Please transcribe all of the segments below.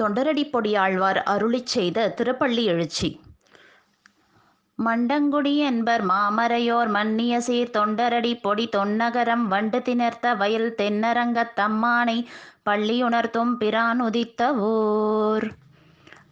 தொண்டரடி பொடியாழ்வார் அருளிச் செய்த திருப்பள்ளி எழுச்சி. மண்டங்குடி என்பர் மாமரையோர் மன்னிய சீர் தொண்டரடி பொடி தொன்னகரம் வண்டு திணர்த்த வயல் தென்னரங்கத் தம்மானை பள்ளியுணர்த்தும் பிரான் உதித்த ஊர்.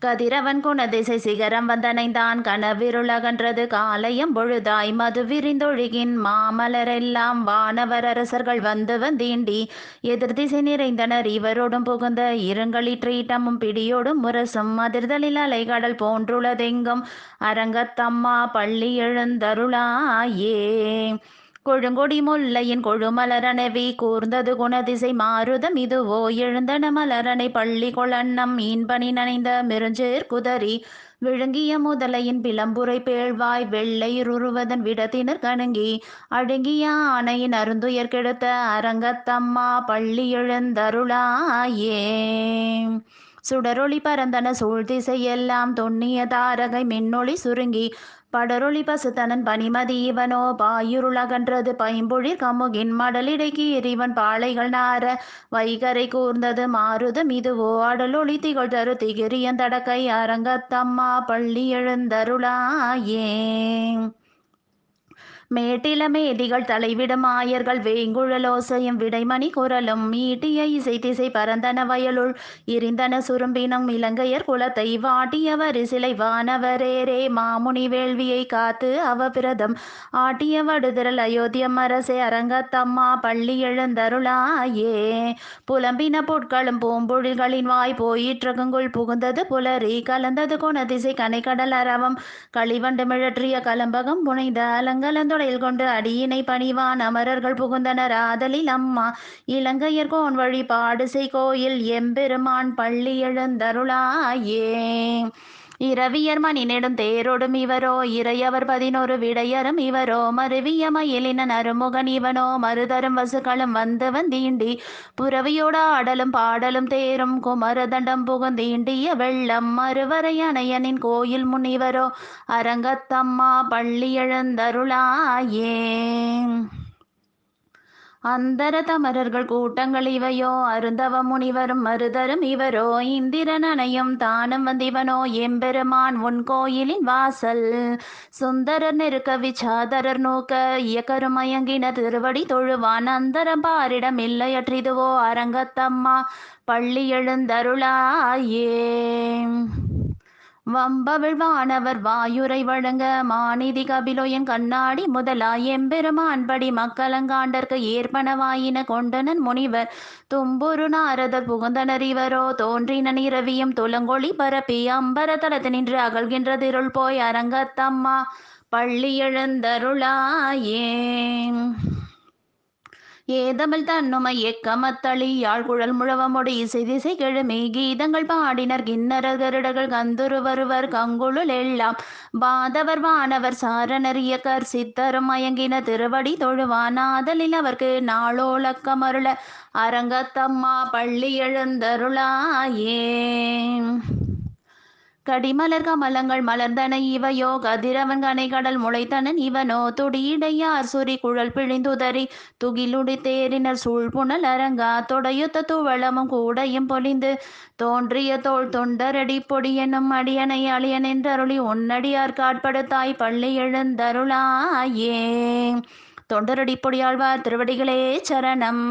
கதிரவன் குணதிசை சிகரம் வந்தனைந்தான் கனவிருளகன்றது காலையம் பொழுதாய் மது விரிந்தொழுகின் மாமலரெல்லாம் வானவர் அரசர்கள் வந்து வந்தீண்டி. எதிர்திசை நிறைந்தனர் இவரோடும் புகுந்த இருங்களிற்றீட்டமும் பிடியோடும் முரசும் அதிர்தலில் அலைகடல் போன்றுளதெங்கும் அரங்கத்தம்மா பள்ளி எழுந்தருளாயே. கொழுங்கொடி முல்லையின் கொழுமலரனவி கூர்ந்தது குணதிசை மாருதம் இதுவோ எழுந்தன மலரனை பள்ளி கொளன்னம் மீன்பனி நனைந்த மெருஞ்சேர் குதறி விழுங்கிய முதலையின் பிளம்புரை பேழ்வாய் வெள்ளையுருவதன் விடத்தினர் கணுங்கி அழுங்கிய ஆணையின் அருந்துயர் கெடுத்த அரங்கத்தம்மா பள்ளி எழுந்தருளாயே. சுடரொளி பரந்தன சூழ்திசையெல்லாம் தொன்னிய தாரகை மின்னொளி சுருங்கி படரொளி பசுத்தனன் பனிமதி இவனோ பாயுருளகன்றது பைம்பொழிர் கமுகின் மடலிடைக்கு இறைவன் பாளைகள் நார வைகரை கூர்ந்தது மாறுதம் இதுவோ அடலொளி திகழ் தரு திகிரியந்தடக்கை அரங்கத்தம்மா பள்ளி எழுந்தருளாயே. மேட்டில மேதிகள் தலைவிடும் ஆயர்கள் வேங்குழலோசையும் விடைமணி குரலும். மீட்டிய இசை திசை பரந்தன வயலுள் இருந்தன சுரும்பினம் இலங்கையர் குலத்தை வாட்டியவர் வரிசிலை வானவரேரே. மாமுனி வேள்வியை காத்து அவபிரதம் ஆட்டிய வடுதிரல் அயோத்தியம் அரசே அரங்கத்தம்மா பள்ளி எழுந்தருளாயே. புலம்பின பொட்களும் பூம்பொழில்களின் வாய் போயிற்றகுங்குள் புகுந்தது புலரி கலந்தது குணதிசை கனைக்கடல் அரவம் களிவண்டு மிழற்றிய கலம்பகம் புனைந்த தொழில் கொண்டு அடியினை பணிவான் அமரர்கள் புகுந்தனர். ஆதலில் அம்மா இலங்கையர் கோன் வழி பாடுசை கோயில் எம்பெருமான் பள்ளி எழுந்தருளாயே. இரவியர் மணி தேரோடும் இவரோ இறையவர் பதினோரு விடையரும் இவரோ மருவிய மயிலினன் அருமுகன் இவனோ மறுதரும் வசுக்களும் வந்தவன் தீண்டி புறவியோட ஆடலும் பாடலும் தேரும் குமரதண்டம் புகுந்தீண்டிய வெள்ளம் மறுவரை அணையனின் கோயில் முனிவரோ அரங்கத்தம்மா பள்ளி எழுந்தருளாயே. அந்தர தமரர்கள் கூட்டங்கள் இவையோ அருந்தவ முனிவரும் மருதரும் இவரோ இந்திரனனையும் தானும் வந்திவனோ எம்பெருமான் உன் கோயிலின் வாசல். சுந்தரர் நெருக்க விச்சாதரர் நோக்க இயக்கரும் மயங்கினர் திருவடி தொழுவான். அந்தரம் பாரிடம் இல்லையற்றிதுவோ அரங்கத்தம்மா பள்ளி எழுந்தருளாயே. வம்பவிழ் வானவர் வாயுரை வழங்க மாநிதி கபிலோயன் கண்ணாடி முதலாய் எம்பெருமான்படி மக்களங்காண்டற்கு ஏற்பனவாயின கொண்டனன் முனிவர். தும்புரு நாரதர் புகுந்தனர் இவரோ தோன்றினன் இரவியும் துலங்கொழி பரப்பி அம்பரதலத்து நின்று அகழ்கின்ற திருள் போய் அரங்கத்தம்மா பள்ளி எழுந்தருளாயே. ஏதமிழ் தன்னுமை எக்கமத்தளி யாழ்குழல் முழவமுடி இசை திசை கிழமை கீதங்கள் பாடினர் கிண்ணரர் கருடர்கள் கந்துரு வருவர் கங்குழுல் எல்லாம். பாதவர் வானவர் சாரணர் இயக்கர் சித்தரும் மயங்கின திருவடி தொழுவான் ஆதலில் அவர்க்கு நாளோலக்கமருள அரங்கத்தம்மா பள்ளி எழுந்தருளாயே. கடிமலர் கமலங்கள் மலர்ந்தன இவையோ கதிரவன் கனை கடல் முளைத்தனன் இவனோ துடியிடையார் சுரி குழல் பிழிந்துதறி துகிலுடி தேரினர் சூழ்புணல் அரங்கா தொடையுத்த துவளமும் கூடையும் பொலிந்து தோன்றிய தோல் தொண்டரடி பொடி என்னும் அடியனை அழியன் என்றருளி உன்னடியார் காட்படுத்தாய் பள்ளி எழுந்தருளாயே. தொண்டரடி பொடியாழ்வார் திருவடிகளே சரணம்.